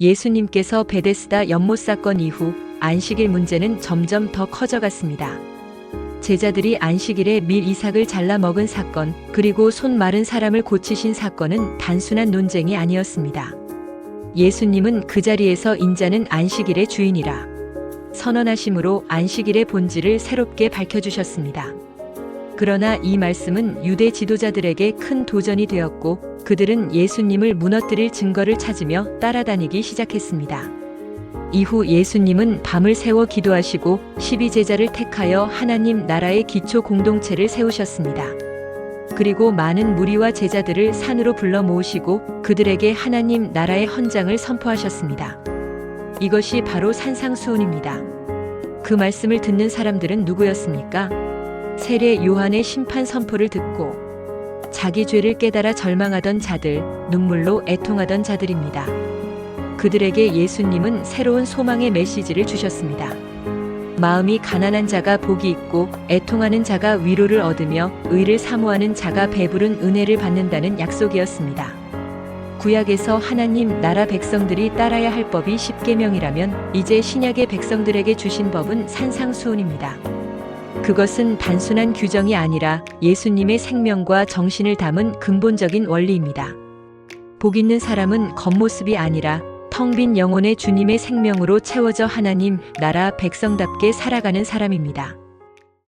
예수님께서 베데스다 연못 사건 이후 안식일 문제는 점점 더 커져갔습니다. 제자들이 안식일에 밀 이삭을 잘라 먹은 사건, 그리고 손 마른 사람을 고치신 사건은 단순한 논쟁이 아니었습니다. 예수님은 그 자리에서 인자는 안식일의 주인이라 선언하심으로 안식일의 본질을 새롭게 밝혀주셨습니다. 그러나 이 말씀은 유대 지도자들에게 큰 도전이 되었고 그들은 예수님을 무너뜨릴 증거를 찾으며 따라다니기 시작했습니다. 이후 예수님은 밤을 새워 기도하시고 12제자를 택하여 하나님 나라의 기초 공동체를 세우셨습니다. 그리고 많은 무리와 제자들을 산으로 불러 모으시고 그들에게 하나님 나라의 헌장을 선포하셨습니다. 이것이 바로 산상수훈입니다. 그 말씀을 듣는 사람들은 누구였습니까? 세례 요한의 심판 선포를 듣고 자기 죄를 깨달아 절망하던 자들, 눈물로 애통하던 자들입니다. 그들에게 예수님은 새로운 소망의 메시지를 주셨습니다. 마음이 가난한 자가 복이 있고 애통하는 자가 위로를 얻으며 의를 사모하는 자가 배부른 은혜를 받는다는 약속이었습니다. 구약에서 하나님 나라 백성들이 따라야 할 법이 십계명이라면 이제 신약의 백성들에게 주신 법은 산상수훈입니다. 그것은 단순한 규정이 아니라 예수님의 생명과 정신을 담은 근본적인 원리입니다. 복 있는 사람은 겉모습이 아니라 텅 빈 영혼의 주님의 생명으로 채워져 하나님 나라 백성답게 살아가는 사람입니다.